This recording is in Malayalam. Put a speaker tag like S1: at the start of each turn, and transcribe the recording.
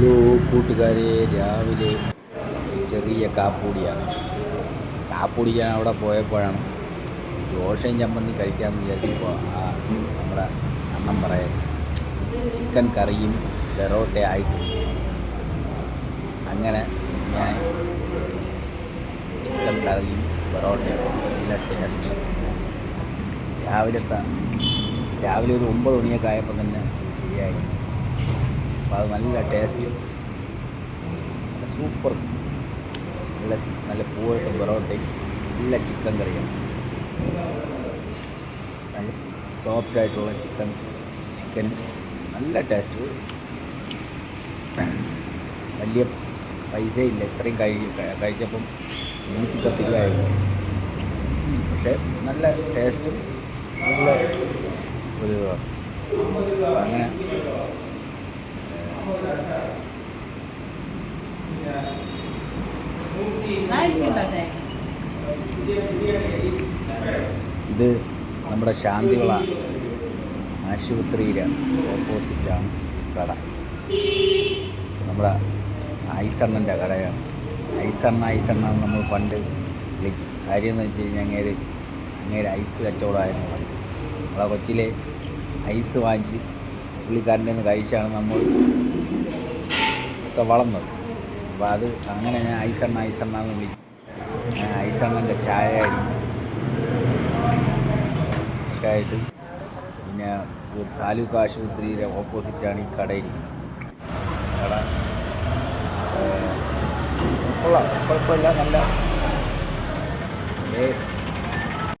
S1: ഹലോ കൂട്ടുകാരെ രാവിലെ ചെറിയ കാപ്പൂടിയാണ്. ഞാൻ അവിടെ പോയപ്പോഴാണ് ദോശയും ചമ്മന്തി കഴിക്കാമെന്ന് വിചാരിച്ചപ്പോൾ ആ നമ്മുടെ അണ്ണം പറയാൻ ചിക്കൻ കറിയും പെറോട്ട ആയിട്ട് അങ്ങനെ ഞാൻ ചിക്കൻ കറിയും പെറോട്ടയും നല്ല ടേസ്റ്റ്. രാവിലത്തെ രാവിലെ ഒരു ഒമ്പത് മണിയൊക്കെ ആയപ്പോൾ തന്നെ ശരിയായി. അത് നല്ല ടേസ്റ്റ് സൂപ്പർ നല്ല നല്ല പൂവത്തെ പൊറോട്ടയും നല്ല ചിക്കൻ കറിയാണ് നല്ല സോഫ്റ്റ് ആയിട്ടുള്ള ചിക്കൻ ചിക്കനും നല്ല ടേസ്റ്റ് വലിയ പൈസയില്ല ഇത്രയും കഴി കഴിച്ചപ്പം നൂറ്റി പത്ത് രൂപയായിരുന്നു പക്ഷേ നല്ല ടേസ്റ്റും നല്ല ഒരു അങ്ങനെ ഇത് നമ്മുടെ ശാന്തിവിള ആശുപത്രിയിലെ ഓപ്പോസിറ്റാണ് കട. നമ്മുടെ ഐസണ്ണന്റെ കടയാണ്. ഐസണ്ണ ഐസണ്ണ നമ്മൾ പണ്ട് കാര്യം എന്ന് വെച്ച് കഴിഞ്ഞാൽ അങ്ങേര് അങ്ങേര് ഐസ് കച്ചവടമായിരുന്നു പണ്ട്. നമ്മളെ കൊച്ചിലെ ഐസ് വാങ്ങിച്ച് പുള്ളിക്കാരന്റെ നിന്ന് കഴിച്ചാണ് നമ്മൾ ഒക്കെ വളർന്നത്. അപ്പോൾ അത് അങ്ങനെ ഞാൻ ഐസണ്ണ ഐസണ്ണ എന്ന് വിളിക്കും ഐസണ്ണന്റെ ചായ ഒക്കെ ആയിട്ട് പിന്നെ താലൂക്ക് ആശുപത്രിയുടെ ഓപ്പോസിറ്റാണ് ഈ കടയിൽ. കട കൊള്ളാം കുഴപ്പമില്ല നല്ല ടേസ്റ്റ്